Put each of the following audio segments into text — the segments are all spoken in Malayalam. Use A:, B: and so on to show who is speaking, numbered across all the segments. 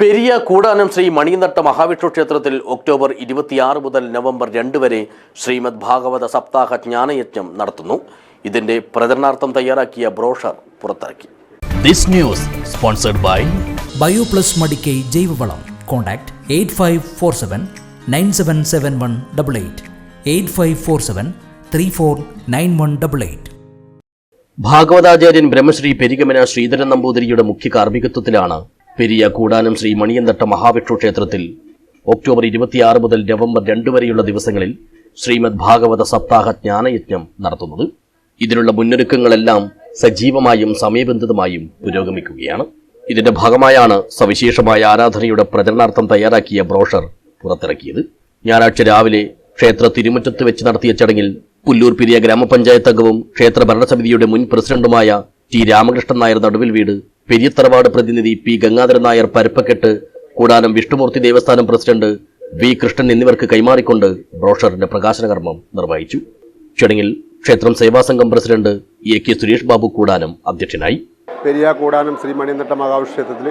A: പെരിയ കൂടാനം ശ്രീ മണിനട്ട മഹാവിഷ്ണു ക്ഷേത്രത്തിൽ ഒക്ടോബർ ഇരുപത്തിയാറ് മുതൽ നവംബർ രണ്ട് വരെ ശ്രീമദ് ഭാഗവത സപ്താഹ ജ്ഞാനയജ്ഞം നടത്തുന്നു. ഇതിന്റെ പ്രചരണാർത്ഥം തയ്യാറാക്കിയ ബ്രോഷർ പുറത്തിറക്കി.
B: This news sponsored by
C: bio plus Madikai ജൈവവളം. Contact eight five four seven nine seven seven one double eight. Eight five four seven three four nine one double eight.
A: ഭാഗവതാചാര്യൻ Brahmashri Perikamana Sreedharan നമ്പൂതിരിയുടെ മുഖ്യ കാർമ്മികത്വത്തിലാണ് പെരിയ കൂടാനം ശ്രീ മണിയന്തട്ട മഹാവിഷ്ണു ക്ഷേത്രത്തിൽ ഒക്ടോബർ ഇരുപത്തിയാറ് മുതൽ നവംബർ രണ്ട് വരെയുള്ള ദിവസങ്ങളിൽ ശ്രീമദ് ഭാഗവത സപ്താഹ ജ്ഞാനയജ്ഞം നടത്തുന്നത്. ഇതിനുള്ള മുന്നൊരുക്കങ്ങളെല്ലാം സജീവമായും സമയബന്ധിതമായും പുരോഗമിക്കുകയാണ്. ഇതിന്റെ ഭാഗമായാണ് സവിശേഷമായ ആരാധനയുടെ പ്രചരണാർത്ഥം തയ്യാറാക്കിയ ബ്രോഷർ പുറത്തിറക്കിയത്. ഞായറാഴ്ച രാവിലെ ക്ഷേത്ര തിരുമുറ്റത്ത് വെച്ച് നടത്തിയ ചടങ്ങിൽ പുല്ലൂർ പിരിയ ഗ്രാമപഞ്ചായത്ത് അംഗവും ക്ഷേത്ര ഭരണസമിതിയുടെ മുൻ പ്രസിഡന്റുമായ ടി രാമകൃഷ്ണൻ നായർ നടുവിൽ വീട് പെരിയത്തറവാട് പ്രതിനിധി പി ഗംഗാധരൻ നായർ പരപ്പക്കെട്ട് കൂടാനം വിഷ്ണുമൂർത്തി ദേവസ്ഥാനം പ്രസിഡന്റ് വി കൃഷ്ണൻ എന്നിവർക്ക് കൈമാറിക്കൊണ്ട് ബ്രോഷറിന്റെ പ്രകാശന കർമ്മം നിർവഹിച്ചു. ചടങ്ങിൽ ക്ഷേത്രം സേവാസംഘം president A K Suresh Babu Koodanam അധ്യക്ഷനായി.
D: പെരിയ കൂടാനം ശ്രീ മണിനട്ട മഹാവിക്ഷേത്രത്തിൽ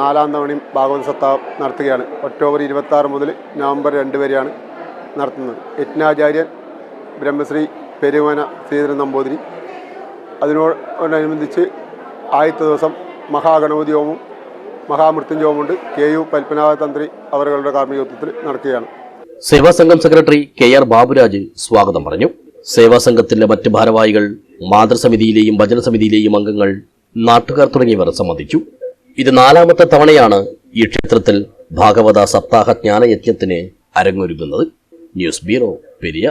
D: നാലാം തവണയും ഭാഗവത സപ്താഹം നടത്തുകയാണ്. ഒക്ടോബർ ഇരുപത്തി ആറ് മുതൽ നവംബർ രണ്ട് വരെയാണ് നടത്തുന്നത്. യജ്ഞാചാര്യൻ ബ്രഹ്മശ്രീ പെരുവന ശ്രീധരൻ നമ്പൂതിരി. അതിനോടനുബന്ധിച്ച് ആദ്യത്തെ ദിവസം മഹാഗണപതി ഹോമവും മഹാമൃത്യുഞ്ജയ ഹോമമുണ്ട് കെ യു പത്മനാഭ തന്ത്രി അവരുടെ കാർമ്മികത്വത്തിൽ നടക്കുകയാണ്.
A: സേവാസംഘം സെക്രട്ടറി കെ ആർ ബാബുരാജ് സ്വാഗതം പറഞ്ഞു. സേവാസംഘത്തിന്റെ മറ്റ് ഭാരവാഹികൾ മാതൃസമിതിയിലെയും ഭജനസമിതിയിലെയും അംഗങ്ങൾ നാട്ടുകാർ തുടങ്ങിയവർ സംബന്ധിച്ചു. ഇത് നാലാമത്തെ തവണയാണ് ഈ ക്ഷേത്രത്തിൽ ഭാഗവത സപ്താഹ ജ്ഞാനയജ്ഞത്തിന് അരങ്ങൊരുങ്ങുന്നത്. News bureau Periya.